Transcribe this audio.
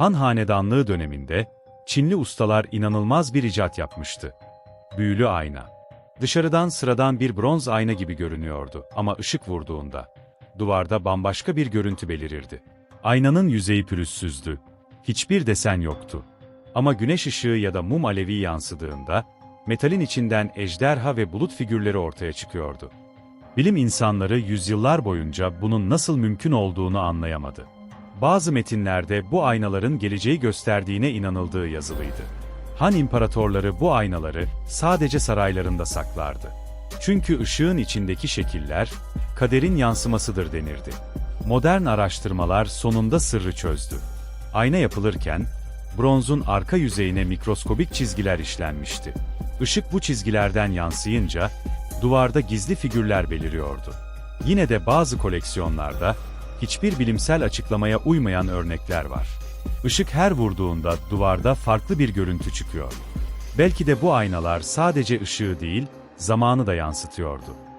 Han Hanedanlığı döneminde, Çinli ustalar inanılmaz bir icat yapmıştı. Büyülü ayna. Dışarıdan sıradan bir bronz ayna gibi görünüyordu ama ışık vurduğunda, duvarda bambaşka bir görüntü belirirdi. Aynanın yüzeyi pürüzsüzdü. Hiçbir desen yoktu. Ama güneş ışığı ya da mum alevi yansıdığında, metalin içinden ejderha ve bulut figürleri ortaya çıkıyordu. Bilim insanları yüzyıllar boyunca bunun nasıl mümkün olduğunu anlayamadı. Bazı metinlerde bu aynaların geleceği gösterdiğine inanıldığı yazılıydı. Han imparatorları bu aynaları sadece saraylarında saklardı. Çünkü ışığın içindeki şekiller, kaderin yansımasıdır denirdi. Modern araştırmalar sonunda sırrı çözdü. Ayna yapılırken, bronzun arka yüzeyine mikroskobik çizgiler işlenmişti. Işık bu çizgilerden yansıyınca, duvarda gizli figürler beliriyordu. Yine de bazı koleksiyonlarda, hiçbir bilimsel açıklamaya uymayan örnekler var. Işık her vurduğunda duvarda farklı bir görüntü çıkıyor. Belki de bu aynalar sadece ışığı değil, zamanı da yansıtıyordu.